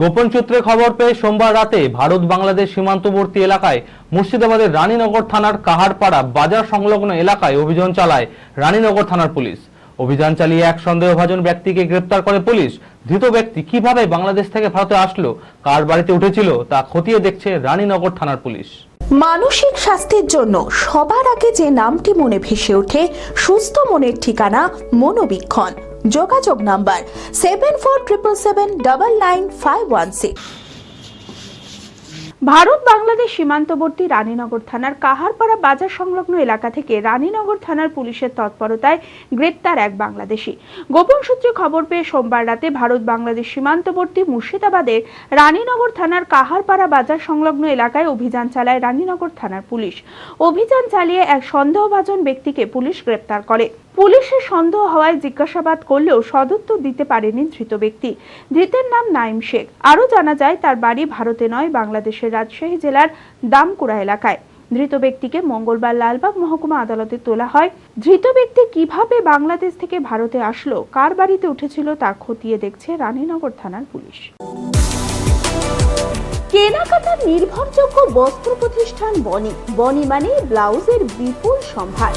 গোপন সূত্রে খবর পেয়ে সোমবার রাতে ভারত বাংলাদেশ সীমান্তবর্তী এলাকায় মুর্শিদাবাদের রানীনগর থানার কাহারপাড়া বাজার সংলগ্ন এলাকায় অভিযান চালায় রানীনগর থানার পুলিশ। অভিযান চালিয়ে এক সন্দেহভাজন ব্যক্তিকে গ্রেপ্তার করে পুলিশ। ধৃত ব্যক্তি কীভাবে বাংলাদেশ থেকে ভারতে আসলো, কার বাড়িতে উঠেছিল, তা খতিয়ে দেখছে রানীনগর থানার পুলিশ। মানসিক স্বাস্থ্যের জন্য সবার আগে যে নামটি মনে ভেসে ওঠে, সুস্থ মনের ঠিকানা মনোবীক্ষণ। যোগাযোগ number seven four triple seven double nine five one six Bharat Bangladesh সীমান্তবর্তী রানীনগর থানার কাহারপাড়া বাজার সংলগ্ন এলাকা থেকে রানীনগর থানার পুলিশের তৎপরতায় গ্রেপ্তার এক বাংলাদেশি। গোপন সূত্রে খবর পেয়ে সোমবার রাতে ভারত বাংলাদেশ সীমান্তবর্তী মুর্শিদাবাদের রানীনগর থানার কাহারপাড়া বাজার সংলগ্ন এলাকায় অভিযান চালায় রানীনগর থানার পুলিশ। অভিযান চালিয়ে এক সন্দেহভাজন ব্যক্তিকে পুলিশ গ্রেপ্তার করে। পুলিশের সন্দেহ হওয়ায় জিজ্ঞাসাবাদ করলেও সদুত্তর দিতে পারেনি ধৃত ব্যক্তি। ধৃতের নাম নাইম শেখ। আরও জানা যায়, তার বাড়ি ভারতে নয়, বাংলাদেশের রাজশাহী জেলার দামকুড়া এলাকায়। ধৃত ব্যক্তিকে মঙ্গলবার লালবাগ মহকুমা আদালতে তোলা হয়। ধৃত ব্যক্তি কীভাবে বাংলাদেশ থেকে ভারতে আসলো, কার বাড়িতে উঠেছিল তা খতিয়ে দেখছে রানীনগর থানার পুলিশ। কেনাকাটার নির্ভরযোগ্য বস্ত্র প্রতিষ্ঠান বনি। বনি মানে ব্লাউজের বিপুল সম্ভার।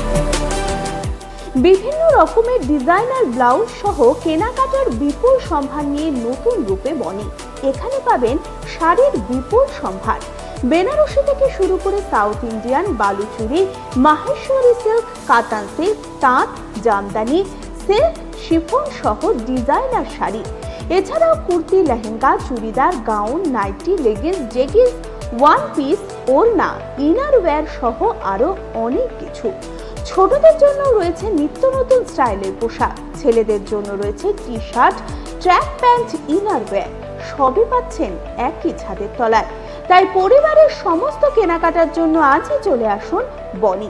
বিভিন্ন রকমের ডিজাইনার ব্লাউজ সহ কেনাকাটার বিপুল সম্ভার নিয়ে নতুন রূপে বনে। এখানে পাবেন শাড়ির বিপুল সম্ভার। বেনারসি থেকে শুরু করে south Indian, Baluchari, Maheshwari silk, Katan silk, তাঁত, জামদানি, সিল্ক, শিফন সহ ডিজাইনার শাড়ি। এছাড়াও kurti, lehenga, churidar, gown, nightie leggings jeggings one piece, ওড়না ইনার ওয়্যার সহ আরও অনেক কিছু। ছোটদের জন্য রয়েছে নিত্য নতুন স্টাইলের পোশাক। ছেলেদের জন্য রয়েছে T shirt track pant, inner bag সবই পাচ্ছেন একই ছাদের তলায়। তাই পরিবারের সমস্ত কেনাকাটার জন্য আজই চলে আসুন বনি।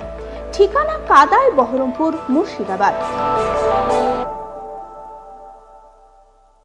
ঠিকানা কাদায় বহরমপুর, মুর্শিদাবাদ।